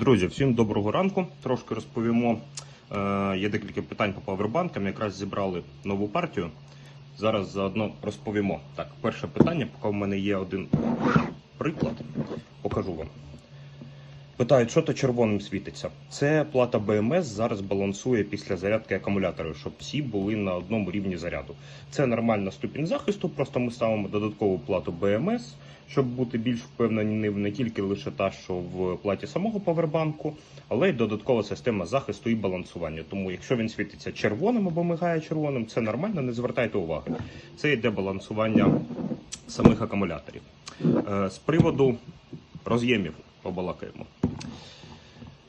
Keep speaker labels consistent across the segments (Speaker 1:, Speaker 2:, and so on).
Speaker 1: Друзі, всім доброго ранку. Трошки розповімо. Е, є декілька питань по павербанкам. Якраз зібрали нову партію. Зараз заодно розповімо. Так, перше питання, поки в мене є один приклад, покажу вам. Питають, що то червоним світиться. Це плата БМС зараз балансує після зарядки акумуляторів, щоб всі були на одному рівні заряду. Це нормальна ступінь захисту, просто ми ставимо додаткову плату БМС, щоб бути більш впевнені не тільки лише та, що в платі самого павербанку, але й додаткова система захисту і балансування. Тому, якщо він світиться червоним або мигає червоним, це нормально, не звертайте уваги. Це йде балансування самих акумуляторів. Е, З приводу роз'ємів побалакаємо.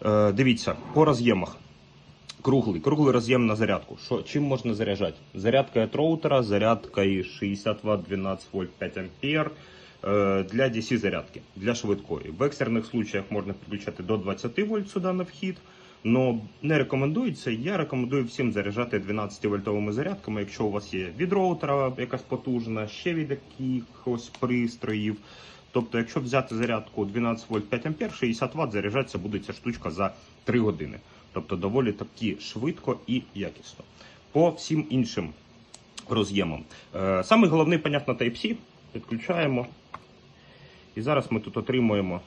Speaker 1: Е, Дивіться, по роз'ємах. Круглий, круглий роз'єм на зарядку. Що, чим можна заряджати? Зарядка від роутера, зарядка і 60 Вт, 12 вольт, 5 ампер. Е, Для DC зарядки, для швидкої. В екстрених случаях можна підключати до 20 вольт сюди на вхід. Но не рекомендується. Я рекомендую всім заряджати 12 вольтовими зарядками, якщо у вас є від роутера якась потужна, ще від якихось пристроїв. Тобто, якщо взяти зарядку 12 вольт 5 ампер, 60 Вт, заряджатися буде ця штучка за 3 години. Тобто доволі таки швидко і якісно. По всім іншим роз'ємам. Е, Самий головний, понятно, Type-C. Підключаємо. І зараз ми тут отримуємо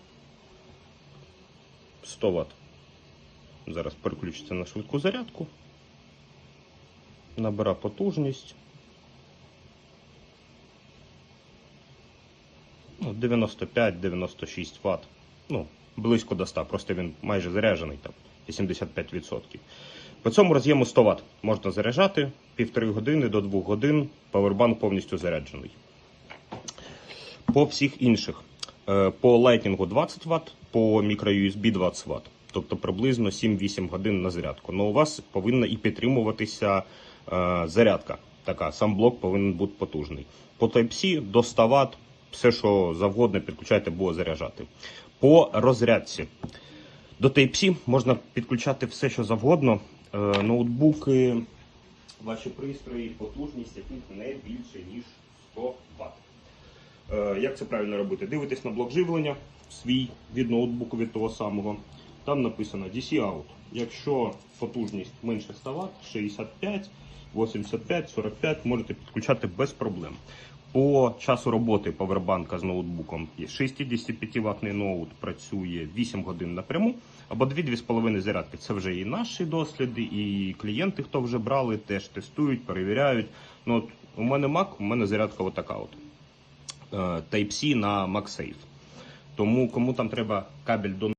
Speaker 1: 100 Вт. Зараз переключиться на швидку зарядку. Набира потужність. Ну, 95-96 Вт. Ну, близько до 100, просто він майже заряджений там 85%. По цьому роз'єму 100 Вт можна заряджати півтори години до 2 годин. Павербанк повністю заряджений. По всіх інших. Е, По Lightning 20 Вт, по microUSB 20 Вт. Тобто приблизно 7-8 годин на зарядку. Ну у вас повинна і підтримуватися е, зарядка. Така, сам блок повинен бути потужний. По Type-C до 100 Вт, все, що завгодно, підключайте, буде заряджати. По розрядці. До Type-C можна підключати все, що завгодно. Е, ноутбуки, ваші пристрої, потужність яких не більше, ніж 100 Вт. Е, Як це правильно робити? Дивитесь на блок живлення свій від ноутбуку від того самого. Там написано DC out. Якщо потужність менше 100 Вт, 65, 85, 45 можете підключати без проблем. По часу роботи павербанка з ноутбуком 65 ватний ноут працює 8 годин напряму або 2-2,5 зарядки. Це вже і наші досліди, і клієнти, хто вже брали, теж тестують, перевіряють. Ну, от у мене Mac, у мене зарядка отака от. Е, Type-C на MagSafe. Тому кому там треба кабель до